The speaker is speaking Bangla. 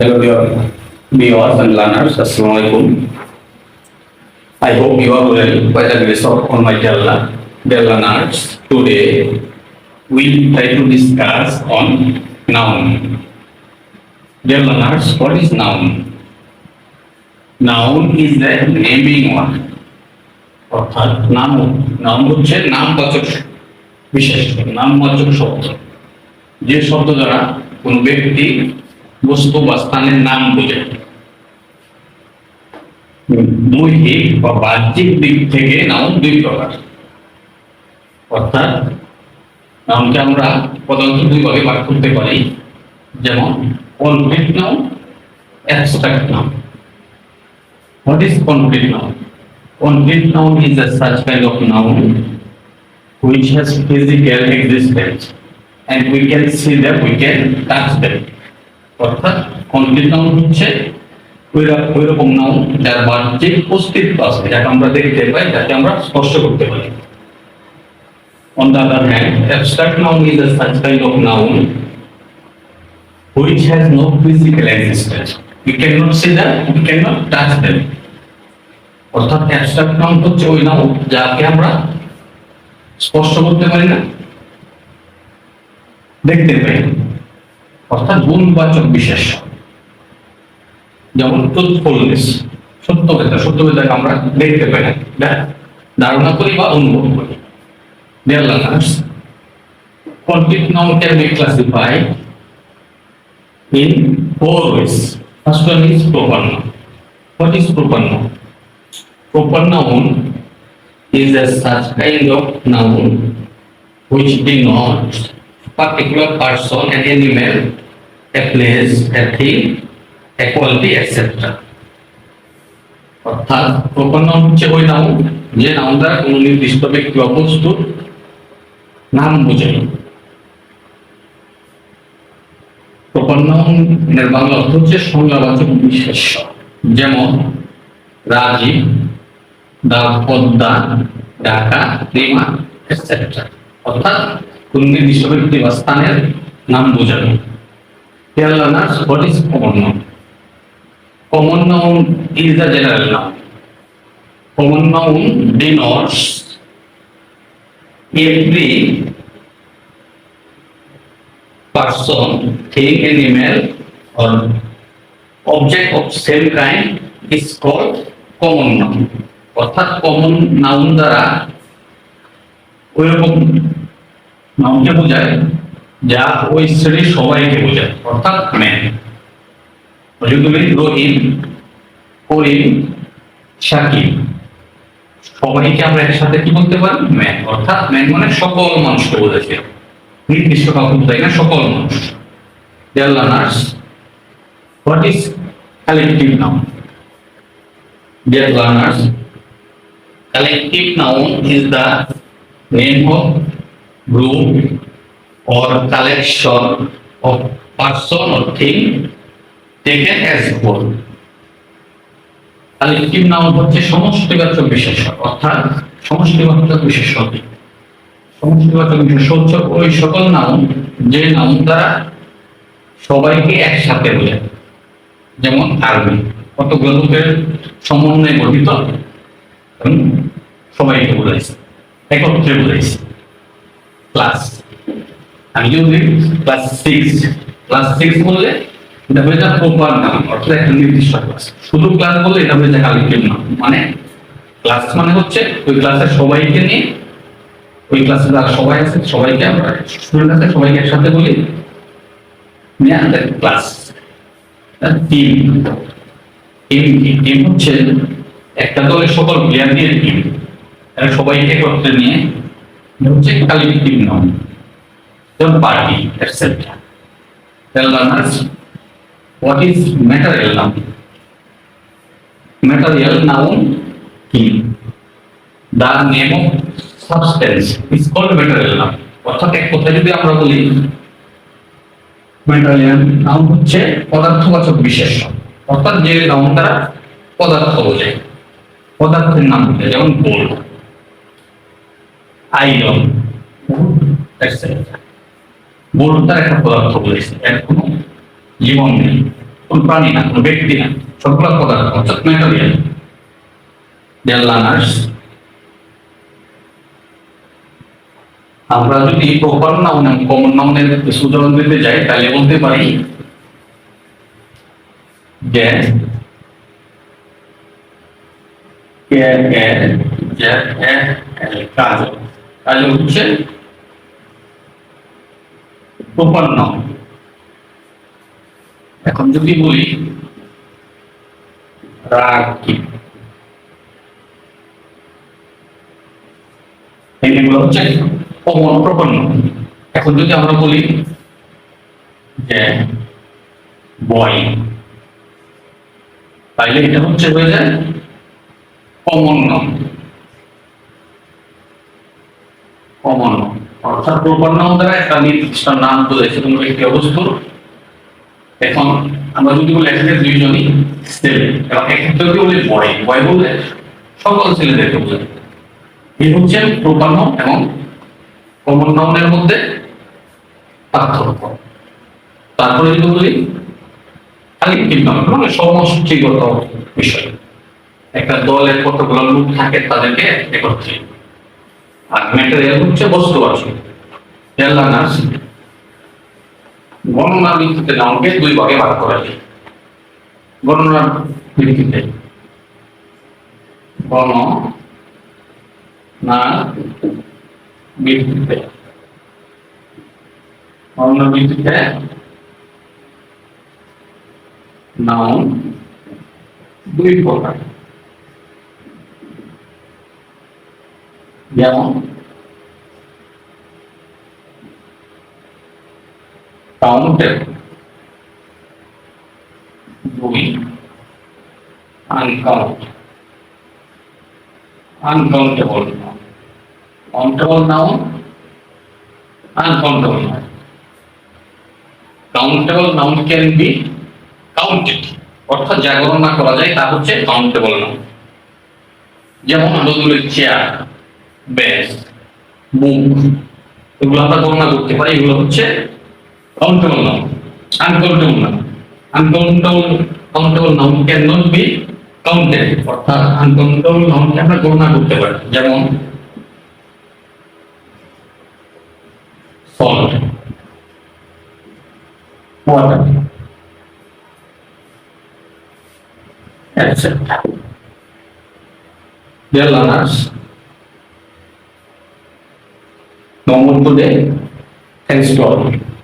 Hello, dear viewers and learners. Assalamu alaikum. I hope you are well by the grace of Almighty Allah. Dear learners, today we try to discuss on noun. Dear learners, what is noun? Noun is the naming one. অর্থাৎ নাম নাম হচ্ছে নামবাচক বিশেষ নামবাচক শব্দ যে শব্দ দ্বারা কোন ব্যক্তি বস্তু বা স্থানের নাম বোঝায় দৈহিক বা বাহ্যিক দিক থেকে নাউন দুই প্রকার। অর্থাৎ নাউনকে আমরা প্রধানত দুই ভাগে ভাগ করতে পারি যেমন concrete noun abstract noun what is concrete noun concrete noun is a such kind of noun which has physical existence and we can see them, we can touch them. অর্থাৎ কনক্রিট নাউন হচ্ছে ওইরা- ওইরকম নাউন যার বাহ্যিক অস্তিত্ব আছে যাকে আমরা দেখতে পাই যাকে আমরা স্পর্শ করতে পারি On the other hand, abstract noun is a such kind of noun which has no physical. অর্থাৎ অ্যাবস্ট্রাক্ট নাউন হচ্ছে ওই নাউন যাকে আমরা স্পর্শ করতে পারি না দেখতে পাই। অর্থাৎ গুণবাচক বিশেষ যেমন ট্রুথফুলনেস সত্যবেতা সত্যবেতাকে আমরা দেখতে পাই না এটা ধারণা করি বা অনুভব করি Dear learners, complete noun can be classified in four ways. First one is proper noun. What is proper noun? Proper noun is a such kind of noun which denotes particular person, an animal, a place, a thing, a quality, etc. অর্থাৎ প্রপার নাউন হচ্ছে ওই নাউন যে নাউন দ্বারা কোনো নির্দিষ্ট ব্যক্তি বা নাম বোঝায় প্রপার নাউনের বাংলা অর্থ হচ্ছে সংজ্ঞাবাচক বিশেষ্য যেমন রাজীব দা পদ্মা ঢাকা রিমা এটসেট্রা অর্থাৎ তুমি বিশ্বের দেবস্থানের নাম বোঝানো। কেরালা না what is common noun common noun the general noun common noun denotes every person thing animal or object of same kind is called common noun অর্থাৎ কমন নাউন দ্বারা ওই রকম নাউনকে বোঝায় যা ওই শ্রেণির সবাইকে বোঝায় অর্থাৎ ম্যান তুমি রহিম করিম শাকিব সবাইকে আমরা একসাথে কি বলতে পারি? ম্যান। অর্থাৎ ম্যান মানে সকল মানুষকে বোঝাচ্ছে। নির্দিষ্ট কাউকে বোঝায় না সকল মানুষ। Dear learners what is collective noun Dear learners, collective noun is the name of group or collection of person or thing taken as whole. Collective noun হচ্ছে সমষ্টিবাচক বিশেষ্য অর্থাৎ সমষ্টিবাচক বিশেষ্য কি? সমষ্টিবাচক বিশেষ্য হচ্ছে ওই সকল নাউন যে নাউন দ্বারা সবাইকে একসাথে বোঝায় যেমন আরবি কতগুলো লোকের সমন্বয়ে গঠিত সবাইকে বোঝাইছে একত্রে বোঝাইছে ক্লাস আমি যদি ক্লাস সিক্স ক্লাস সিক্স বললে এটা হয়ে যায় প্রপার নাম অর্থাৎ একটা নির্দিষ্ট ক্লাস শুধু ক্লাস বললে এটা হয়ে যায় কালেক্টিভ নাম মানে ক্লাস মানে হচ্ছে ওই ক্লাসের সবাইকে নিয়ে, ওই ক্লাসে যারা সবাই আছে, সবাইকে আমরা স্টুডেন্ট আছে, সবাইকে একসাথে বলি, নিয়ে ক্লাস টিম টিম টিম হচ্ছে একটা দলের সকল প্লেয়ার নিয়ে টিম সবাইকে একত্রে নিয়ে হচ্ছে কালেক্টিভ নাম যেমন party etcetera learners what is material noun material noun কি the name of substance is called material noun অর্থাৎ এক কথায় যদি আমরা বলি ম্যাটারিয়াল নাউন হচ্ছে পদার্থবাচক বিশেষ্য অর্থাৎ যে নাউন দ্বারা পদার্থ বোঝায়। পদার্থের নাম যেমন গোল্ড একটা পদার্থ বোঝাইছে এর কোনো জীবন নেই কোন প্রাণী না কোন ব্যক্তি না সবগুলো পদার্থ আমরা যদি প্রপার নাউন এবং কমন নাউনের উদাহরণ দিতে যাই তাহলে বলতে পারি কে কে যে এ এল কাজ কাজ হচ্ছে প্রপার নাউন এখন যদি বলি, রাগ কি? এগুলো হচ্ছে কমন প্রপার নাউন এখন যদি আমরা বলি যে বয়, তাইলে এটা হচ্ছে হয়ে যায় কমন নাম নাম অর্থাৎ প্রপার নাম দ্বারা একটা নির্দিষ্ট নাম বোঝাইছে কোনো একটি অবস্থার এখন আমরা যদি বলি এখানে দুইজনই ছেলে, এবং এক্ষেত্রে বলি বয় বয় বললে সকল ছেলেদেরকে বোঝায়। এই হচ্ছে প্রপার নাম এবং কমন মধ্যে পার্থক্য। তারপরে যদি বলি কালেকটিভ নাউন মানে সমষ্টিগত বিষয়। একটা দলের কতগুলো লোক থাকে তাদেরকে একত্রে আর ম্যাটেরিয়াল হচ্ছে বস্তু আছে। লার্নার্স গণনার ভিত্তিতে নাউনকে দুই ভাগে ভাগ করা যায়। গণনার ভিত্তিতে। গণ না ভিত্তিতে। গণনার ভিত্তিতে নাউন দুই প্রকার। যেমন কাউন্টের দুই uncount uncountable countable noun uncountable noun countable noun can be counted অর্থাৎ যা গণনা করা যায়, তা হচ্ছে কাউন্টেবল নাউন যেমন বলি চেয়ার বেস বুক এগুলো আমরা গণনা করতে পারি এগুলো হচ্ছে countable noun uncountable noun uncountable countable noun can not be counted অর্থাৎ আনকাউন্টেবল নাউনকে আমরা গণনা করতে পারি যেমন salt water etc. Dear learners, more today. Thanks to all.